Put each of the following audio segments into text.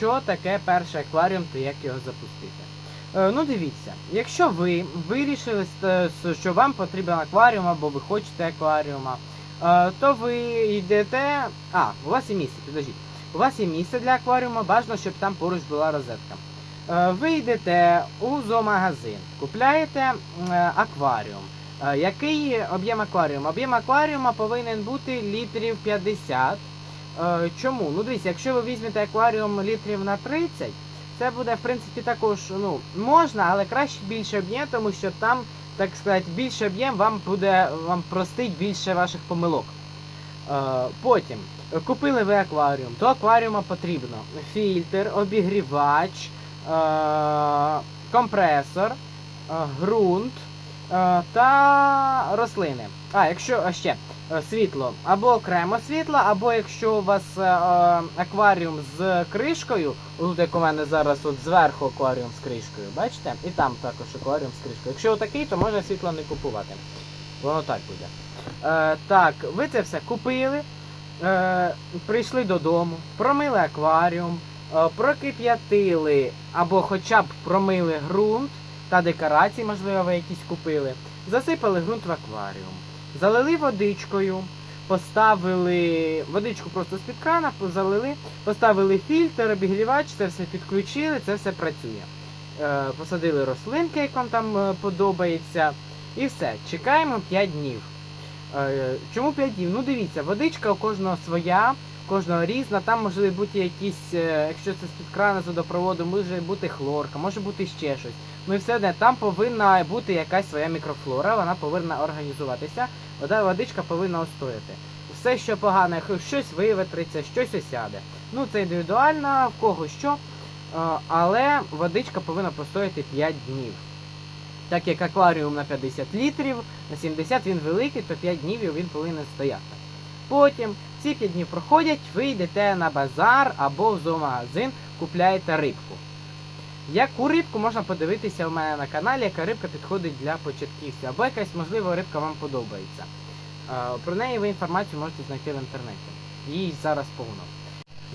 що таке перший акваріум та як його запустити. Е, ну дивіться, якщо ви вирішили, що вам потрібен акваріум або ви хочете акваріума, е, то ви йдете. А, у вас є місце, підождіть. У вас є місце для акваріума, бажано, щоб там поруч була розетка. Е, Ви йдете у зоомагазин, купляєте е, акваріум. Е, Який об'єм акваріуму? Об'єм акваріума повинен бути літрів 50. Е, Чому? Ну дивіться, якщо ви візьмете акваріум літрів на 30, це буде в принципі також ну, можна, але краще більше об'єм, тому що там, так сказати, більше об'єм вам буде вам простить більше ваших помилок. Е, Потім купили ви акваріум. До акваріума потрібно фільтр, обігрівач, е, компресор, ґрунт та рослини. А, якщо ще світло, або окремо світло, або якщо у вас е, е, акваріум з кришкою, тут як у мене зараз от зверху акваріум з кришкою, бачите? І там також акваріум з кришкою. Якщо отакий, то можна світло не купувати. Воно так буде. Е, так, ви це все купили, е, прийшли додому, промили акваріум, е, прокип'ятили або хоча б промили ґрунт та декорації, можливо, ви якісь купили. Засипали ґрунт в акваріум, залили водичкою, поставили водичку просто з-під крана, залили, поставили фільтр, обігрівач, це все підключили, це все працює. Е, посадили рослинки, як вам там е, подобається. І все, чекаємо 5 днів. Е, Чому 5 днів? Ну дивіться, водичка у кожного своя, кожного різна. Там може бути якісь, е, якщо це з-під крана з водопроводу, може бути хлорка, може бути ще щось. Ну і все одне, там повинна бути якась своя мікрофлора, вона повинна організуватися, вода, водичка повинна остояти. Все, що погане, щось виветриться, щось осяде. Ну це індивідуально, в кого що. Е, Але водичка повинна постояти 5 днів. Так як акваріум на 50 літрів, на 70 він великий, то 5 днів він повинен стояти. Потім ці 5 днів проходять, ви йдете на базар або в зоомагазин, купляєте рибку. Яку рибку можна подивитися у мене на каналі, яка рибка підходить для початківців, або якась, можливо, рибка вам подобається. Про неї ви інформацію можете знайти в інтернеті. Її зараз повно.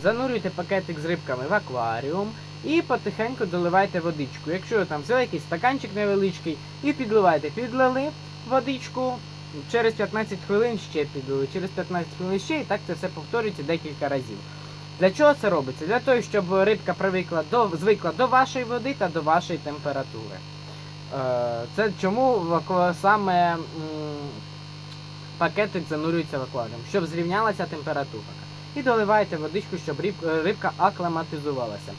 Занурюйте пакетик з рибками в акваріум і потихеньку доливайте водичку. Якщо там взяли якийсь стаканчик невеличкий і підливайте, підлили водичку, через 15 хвилин ще підлили, через 15 хвилин ще і так це все повторюється декілька разів. Для чого це робиться? Для того, щоб рибка привикла до, звикла до вашої води та до вашої температури. Е, Це чому саме пакетик занурюється в акваріум, щоб зрівнялася температура. І доливаєте водичку, щоб е, рибка акліматизувалася.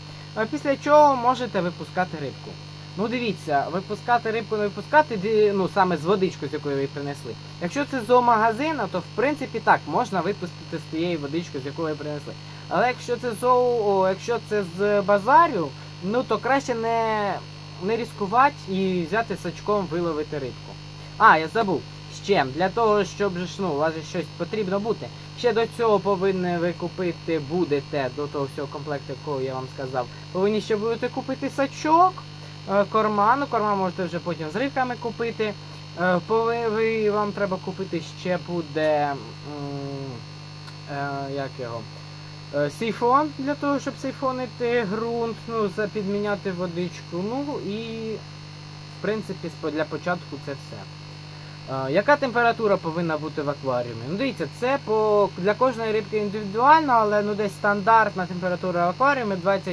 Після чого можете випускати рибку. Ну дивіться, випускати рибку не випускати, ну саме з водичкою, з якої ви принесли. Якщо це з зоомагазина, то в принципі так, можна випустити з тієї водички, з якої ви принесли. Але якщо це зоо, якщо це з базарю, ну то краще не, не ризикувати і взяти сачком виловити рибку. А, я забув. Ще для того, щоб ну, у вас щось потрібно бути. Ще до цього повинні ви купити будете до того всього комплекту, якого я вам сказав. Повинні ще будете купити сачок, корма. Ну, корма можете вже потім з рибками купити. Е, ви, вам треба купити ще буде. е, як його? Е, Сейфон для того, щоб сейфонити ґрунт, ну, підміняти водичку. Ну і в принципі для початку це все. Яка температура повинна бути в акваріумі? Ну дивіться, це по для кожної рибки індивідуально, але ну десь стандартна температура в акваріумі 24-26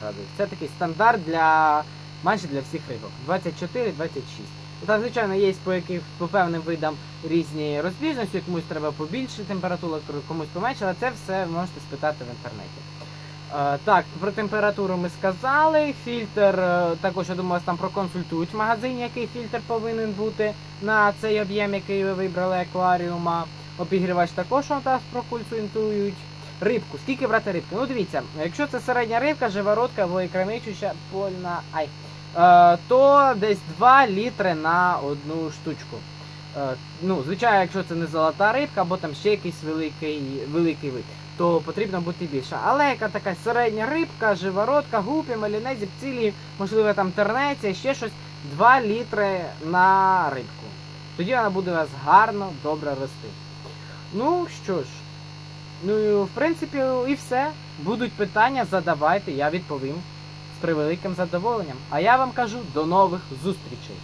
градусів. Це такий стандарт для майже для всіх рибок. 24-26. Ну, Там, звичайно, є по яких по певним видам різні розбіжності, комусь треба побільше температура, комусь поменше, але це все можете спитати в інтернеті. Е, так, про температуру ми сказали. Фільтр, е, також я думаю, вас там проконсультують в магазині, який фільтр повинен бути на цей об'єм, який ви вибрали акваріума. Обігрівач також вам вас проконсультують. Рибку, скільки брати рибки? Ну дивіться, якщо це середня рибка, живородка або ікраничуща польна, ай, е, то десь 2 літри на одну штучку. Е, ну, звичайно, якщо це не золота рибка, або там ще якийсь великий, великий вид, то потрібно бути більше. Але яка така середня рибка, живородка, гупі, малінезі, цілі, можливо, там тернеця, ще щось, 2 літри на рибку. Тоді вона буде у вас гарно, добре рости. Ну що ж, Ну, в принципі, і все. Будуть питання, задавайте, я відповім з превеликим задоволенням. А я вам кажу до нових зустрічей.